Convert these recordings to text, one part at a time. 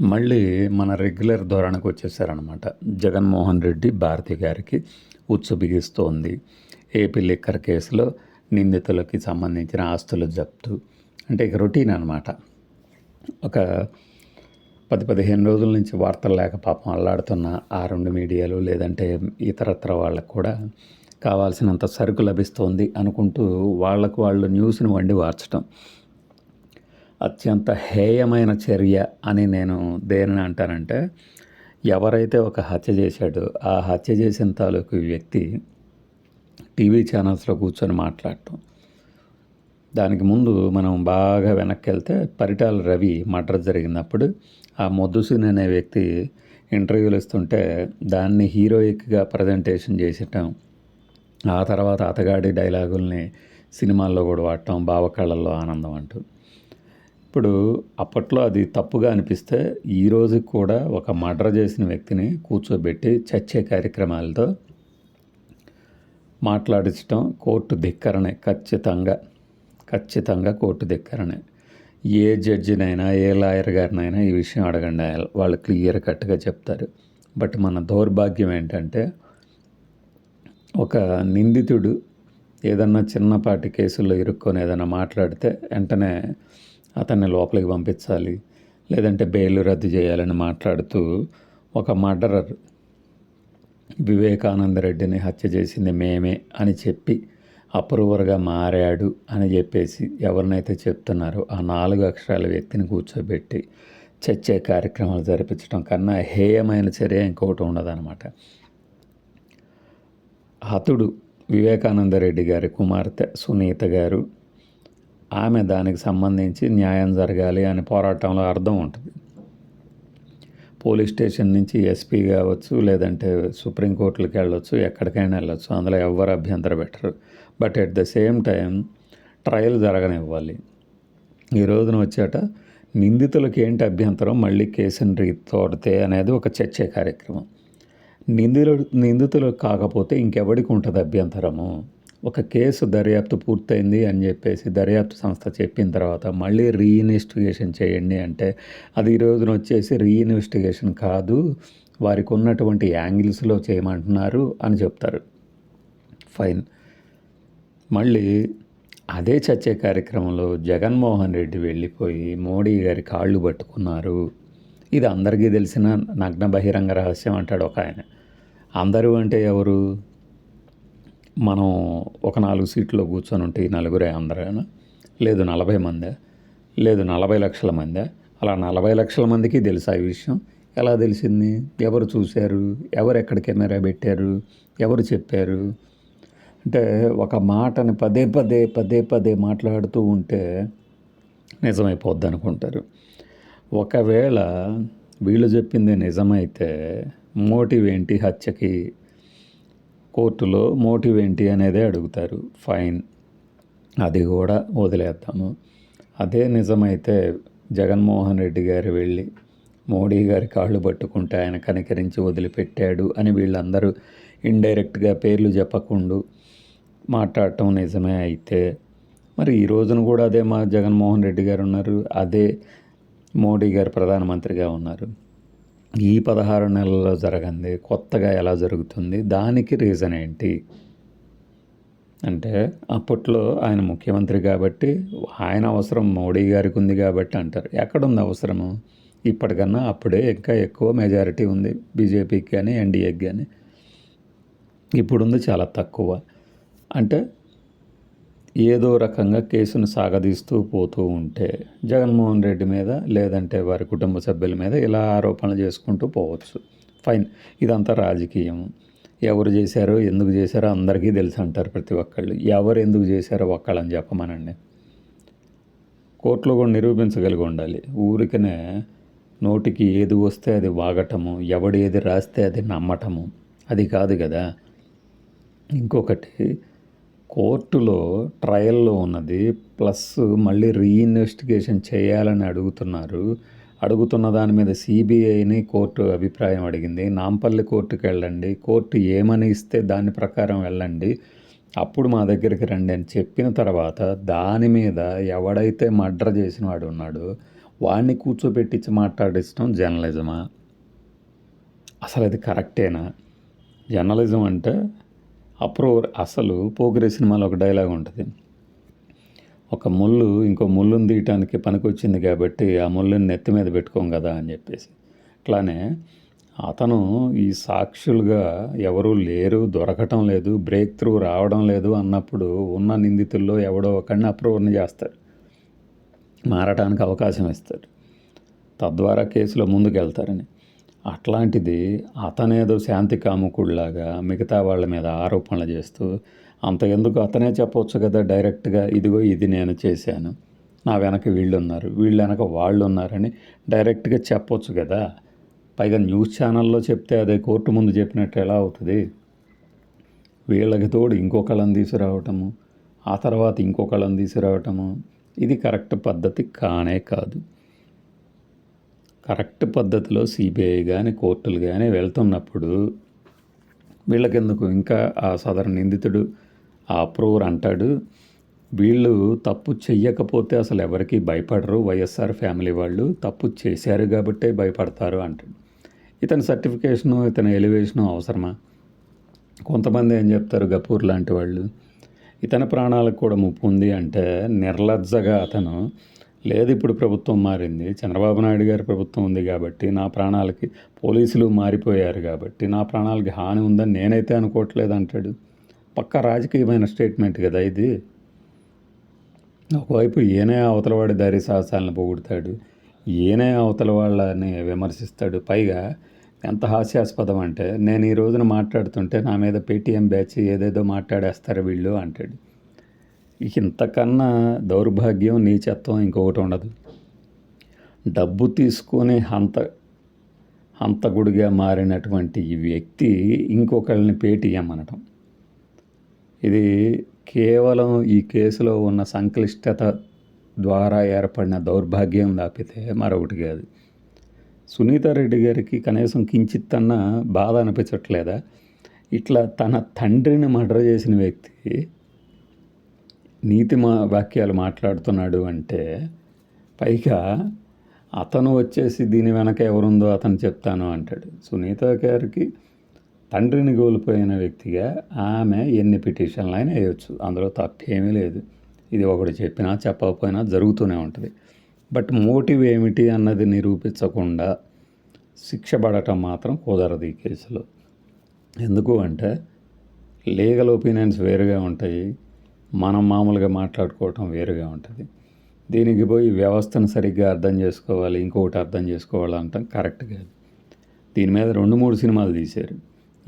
మళ్ళీ మన రెగ్యులర్ ధోరణికి వచ్చేసారనమాట జగన్మోహన్ రెడ్డి భారతి గారికి ఉచ్చు బిగిస్తోంది. ఏపీ లిక్కర్ కేసులో నిందితులకి సంబంధించిన ఆస్తులు జప్తు. అంటే ఇక రొటీన్ అనమాట ఒక పది పదిహేను రోజుల నుంచి వార్తలు లేక పాపం అల్లాడుతున్న ఆ రెండు మీడియాలు లేదంటే ఇతరత్ర వాళ్ళకు కూడా కావాల్సినంత సరుకు లభిస్తోంది అనుకుంటూ వాళ్ళకు వాళ్ళు న్యూస్ని వండి వార్చడం అత్యంత హేయమైన చర్య అని నేను దేనిని అంటానంటే ఎవరైతే ఒక హత్య చేశాడో ఆ హత్య చేసిన తాలూకు వ్యక్తి టీవీ ఛానల్స్లో కూర్చొని మాట్లాడటం. దానికి ముందు మనం బాగా వెనక్కి వెళ్తే పరిటాల రవి మర్డర్ జరిగినప్పుడు ఆ మొద్దుసీన్ అనే వ్యక్తి ఇంటర్వ్యూలు ఇస్తుంటే దాన్ని హీరోయిక్గా ప్రజెంటేషన్ చేసటం ఆ తర్వాత అతగాడి డైలాగుల్ని సినిమాల్లో కూడా వాడటం భావకళల్లో ఆనందం అంటూ. ఇప్పుడు అప్పట్లో అది తప్పుగా అనిపిస్తే ఈరోజు కూడా ఒక మర్డర్ చేసిన వ్యక్తిని కూర్చోబెట్టి చచ్చే కార్యక్రమాలతో మాట్లాడించడం కోర్టు ధిక్కరణే ఖచ్చితంగా ఖచ్చితంగా కోర్టు ధిక్కరణే ఏ జడ్జినైనా ఏ లాయర్ గారినైనా ఈ విషయం అడగండి. వాళ్ళు క్లియర్ కట్గా చెప్తారు. బట్ మన దౌర్భాగ్యం ఏంటంటే ఒక నిందితుడు ఏదన్నా చిన్నపాటి కేసుల్లో ఇరుక్కొని ఏదైనా మాట్లాడితే వెంటనే అతన్ని లోపలికి పంపించాలి లేదంటే బెయిల్ రద్దు చేయాలని మాట్లాడుతూ ఒక మర్డరర్ వివేకానంద రెడ్డిని హత్య చేసింది మేమే అని చెప్పి అప్రూవర్గా మారాడు అని చెప్పేసి ఎవరినైతే చెప్తున్నారో ఆ నాలుగు అక్షరాల వ్యక్తిని కూర్చోబెట్టి చర్చే కార్యక్రమాలు జరిపించడం కన్నా హేయమైన చర్య ఇంకొకటి ఉండదన్నమాట. హతుడు వివేకానంద రెడ్డి గారి కుమార్తె సునీత గారు ఆమె దానికి సంబంధించి న్యాయం జరగాలి అని పోరాటంలో అర్థం ఉంటుంది. పోలీస్ స్టేషన్ నుంచి ఎస్పీ కావచ్చు లేదంటే సుప్రీంకోర్టులకు వెళ్ళొచ్చు ఎక్కడికైనా వెళ్ళొచ్చు అందులో ఎవరు అభ్యంతరం పెట్టరు. But at the same time trial జరగనివ్వాలి. ఈ రోజున వచ్చాట నిందితులకి ఏంటి అభ్యంతరం? మళ్ళీ కేసుని రీ తోడితే అనేది ఒక చర్చే కార్యక్రమం. నిందితులు నిందితులు కాకపోతే ఇంకెవడికి ఉంటుంది అభ్యంతరము? ఒక కేసు దర్యాప్తు పూర్తయింది అని చెప్పేసి దర్యాప్తు సంస్థ చెప్పిన తర్వాత మళ్ళీ రీఇన్వెస్టిగేషన్ చేయండి అంటే అది ఈ రోజున వచ్చేసి రీఇన్వెస్టిగేషన్ కాదు వారికి ఉన్నటువంటి యాంగిల్స్లో చేయమంటున్నారు అని చెప్తారు. ఫైన్ మళ్ళీ అదే చర్చే కార్యక్రమంలో జగన్మోహన్ రెడ్డి వెళ్ళిపోయి మోడీ గారి కాళ్ళు పట్టుకున్నారు. ఇది అందరికీ తెలిసిన నగ్న బహిరంగ రహస్యం అంటాడు ఒక ఆయన. అందరూ అంటే ఎవరు? మనం ఒక నాలుగు సీట్లో కూర్చొని ఉంటే ఈ నలుగురే అందరేనా? లేదు నలభై మందే? లేదు నలభై లక్షల మందే? అలా నలభై లక్షల మందికి తెలుసు ఆ విషయం? ఎలా తెలిసింది? ఎవరు చూశారు? ఎవరు ఎక్కడ కెమెరా పెట్టారు? ఎవరు చెప్పారు? అంటే ఒక మాటని పదే పదే పదే పదే మాట్లాడుతూ ఉంటే నిజమైపోద్ది అనుకుంటారు. ఒకవేళ వీళ్ళు చెప్పింది నిజమైతే మోటివ్ ఏంటి హత్యకి కోర్టులో మోటివ్ ఏంటి అనేదే అడుగుతారు. ఫైన్. అది కూడా వదిలేద్దాము. అదే నిజమైతే జగన్మోహన్ రెడ్డి గారు వెళ్ళి మోడీ గారి కాళ్ళు పట్టుకుంటే ఆయన కనికరించి వదిలిపెట్టాడు అని వీళ్ళందరూ ఇండైరెక్ట్గా పేర్లు చెప్పకుండా మాట్లాడటం నిజమే అయితే. మరి ఈ రోజున కూడా అదే మా జగన్మోహన్ రెడ్డి గారు ఉన్నారు. అదే మోడీ గారు ప్రధానమంత్రిగా ఉన్నారు. ఈ పదహారు నెలల్లో జరగంది కొత్తగా ఎలా జరుగుతుంది దానికి రీజన్ ఏంటి? అంటే అప్పట్లో ఆయన ముఖ్యమంత్రి కాబట్టి ఆయన అవసరం మోడీ గారికి ఉంది కాబట్టి అంటారు. ఎక్కడుంది అవసరము? ఇప్పటికన్నా అప్పుడే ఇంకా ఎక్కువ మెజారిటీ ఉంది బీజేపీకి కానీ ఎన్డీఏకి కానీ ఇప్పుడుంది చాలా తక్కువ. అంటే ఏదో రకంగా కేసును సాగదీస్తూ పోతూ ఉంటే జగన్మోహన్ రెడ్డి మీద లేదంటే వారి కుటుంబ సభ్యుల మీద ఇలా ఆరోపణలు చేసుకుంటూ పోవచ్చు. ఫైన్. ఇదంతా రాజకీయం. ఎవరు చేశారో ఎందుకు చేశారో అందరికీ తెలుసు అంటారు ప్రతి ఒక్కళ్ళు. ఎవరు ఎందుకు చేశారో ఒక్కళ్ళని చెప్పమనండి. కోర్టులో కూడా నిరూపించగలిగి ఉండాలి. ఊరికనే నోటికి ఏది వస్తే అది వాగటము ఎవడు ఏది రాస్తే అది నమ్మటము. అది కాదు కదా. ఇంకొకటి కోర్టులో ట్రయల్లో ఉన్నది. ప్లస్ మళ్ళీ రీఇన్వెస్టిగేషన్ చేయాలని అడుగుతున్నారు. అడుగుతున్న దాని మీద సిబిఐని కోర్టు అభిప్రాయం అడిగింది. నాంపల్లి కోర్టుకి వెళ్ళండి. కోర్టు ఏమని ఇస్తే దాని ప్రకారం వెళ్ళండి. అప్పుడు మా దగ్గరికి రండి అని చెప్పిన తర్వాత దాని మీద ఎవడైతే మర్డర్ చేసిన వాడు ఉన్నాడో వాడిని కూర్చోబెట్టించి మాట్లాడించడం జర్నలిజమా? అసలు అది కరెక్టేనా? జర్నలిజం అంటే అప్రూవర్ అసలు పోగిరే సినిమాలో ఒక డైలాగ్ ఉంటుంది. ఒక ముళ్ళు ఇంకో ముళ్ళుని తీయటానికి పనికొచ్చింది కాబట్టి ఆ ముళ్ళుని నెత్తి మీద పెట్టుకోం కదా అని చెప్పేసి. అట్లానే అతను ఈ సాక్షులుగా ఎవరూ లేరు దొరకటం లేదు బ్రేక్ త్రూ రావడం లేదు అన్నప్పుడు ఉన్న నిందితుల్లో ఎవడో ఒకడిని అప్రూవర్ని చేస్తారు. మారటానికి అవకాశం ఇస్తారు. తద్వారా కేసులో ముందుకెళ్తారని. అట్లాంటిది అతనేదో శాంతి కాముకుడిలాగా మిగతా వాళ్ళ మీద ఆరోపణలు చేస్తూ అంత ఎందుకు అతనే చెప్పవచ్చు కదా డైరెక్ట్గా ఇదిగో ఇది నేను చేశాను. నా వెనక వీళ్ళు ఉన్నారు వీళ్ళు వెనక వాళ్ళు ఉన్నారని డైరెక్ట్గా చెప్పొచ్చు కదా. పైగా న్యూస్ ఛానల్లో చెప్తే అదే కోర్టు ముందు చెప్పినట్టు ఎలా అవుతుంది? వీళ్ళకి తోడు ఇంకొకళ్ళని తీసుకురావటము ఆ తర్వాత ఇంకొకళ్ళని తీసుకురావటము ఇది కరెక్ట్ పద్ధతి కానే కాదు. కరెక్ట్ పద్ధతిలో సిబిఐ కానీ కోర్టులు కానీ వెళ్తున్నప్పుడు వీళ్ళకెందుకు? ఇంకా ఆ సదరు నిందితుడు ఆ అప్రూవర్ అంటాడు. వీళ్ళు తప్పు చెయ్యకపోతే అసలు ఎవరికి భయపడరు. వైఎస్ఆర్ ఫ్యామిలీ వాళ్ళు తప్పు చేశారు కాబట్టే భయపడతారు అంటాడు. ఇతని సర్టిఫికేషను ఇతని ఎలివేషను అవసరమా? కొంతమంది ఏం చెప్తారు? గపూర్ లాంటి వాళ్ళు ఇతని ప్రాణాలకు కూడా ముప్పు ఉంది అంటే నిర్లజ్జగా అతను లేదు ఇప్పుడు ప్రభుత్వం మారింది. చంద్రబాబు నాయుడు గారి ప్రభుత్వం ఉంది కాబట్టి నా ప్రాణాలకి పోలీసులు మారిపోయారు కాబట్టి నా ప్రాణాలకి హాని ఉందని నేనైతే అనుకోవట్లేదు అంటాడు. పక్క రాజకీయమైన స్టేట్మెంట్ కదా ఇది. ఒకవైపు ఈయనే అవతల వాడి దారి సాహసాలను పొగుడతాడు. ఈయనే అవతల వాళ్ళని విమర్శిస్తాడు. పైగా ఎంత హాస్యాస్పదం అంటే నేను ఈ రోజున మాట్లాడుతుంటే నా మీద పేటీఎం బ్యాచ్ ఏదేదో మాట్లాడేస్తారు వీళ్ళు అంటాడు. ఇంతకన్నా దౌర్భాగ్యం నీచత్వం ఇంకొకటి ఉండదు. డబ్బు తీసుకొని హంత హంతకుడిగా మారినటువంటి ఈ వ్యక్తి ఇంకొకళ్ళని పేటీఎం అనటం ఇది కేవలం ఈ కేసులో ఉన్న సంక్లిష్టత ద్వారా ఏర్పడిన దౌర్భాగ్యం దాపితే మరొకటి కాదు. సునీతారెడ్డి గారికి కనీసం కించిత్తన్నా బాధ అనిపించట్లేదా? ఇట్లా తన తండ్రిని మర్డర్ చేసిన వ్యక్తి నీతి మా వాక్యాలు మాట్లాడుతున్నాడు అంటే పైగా అతను వచ్చేసి దీని వెనక ఎవరుందో అతను చెప్తాను అంటాడు. సునీత గారికి తండ్రిని కోల్పోయిన వ్యక్తిగా ఆమె ఎన్ని పిటిషన్లు అయినా వేయచ్చు. అందులో తప్పేమీ లేదు. ఇది ఒకటి చెప్పినా చెప్పకపోయినా జరుగుతూనే ఉంటుంది. బట్ మోటివ్ ఏమిటి అన్నది నిరూపించకుండా శిక్ష పడటం మాత్రం కుదరదు ఈ కేసులో. ఎందుకు అంటే లీగల్ ఒపీనియన్స్ వేరుగా ఉంటాయి. మనం మామూలుగా మాట్లాడుకోవటం వేరుగా ఉంటుంది. దీనికి పోయి వ్యవస్థను సరిగ్గా అర్థం చేసుకోవాలి ఇంకొకటి అర్థం చేసుకోవాలి అంటాం కరెక్ట్ కాదు. దీని మీద రెండు మూడు సినిమాలు తీశారు.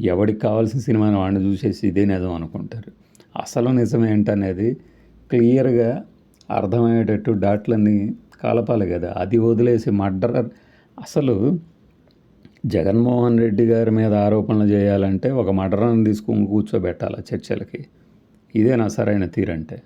ఎవడికి కావాల్సిన సినిమాని వాడిని చూసేసి ఇదే నిజం అనుకుంటారు. అసలు నిజమేంటనేది క్లియర్గా అర్థమయ్యేటట్టు డాట్లన్నీ కలపాలి కదా. అది వదిలేసి మర్డర్ అసలు జగన్మోహన్ రెడ్డి గారి మీద ఆరోపణలు చేయాలంటే ఒక మర్డర్ని తీసుకొని కూర్చోబెట్టాలి చర్చలకి? ఇదే నా సరైన తీరంటే.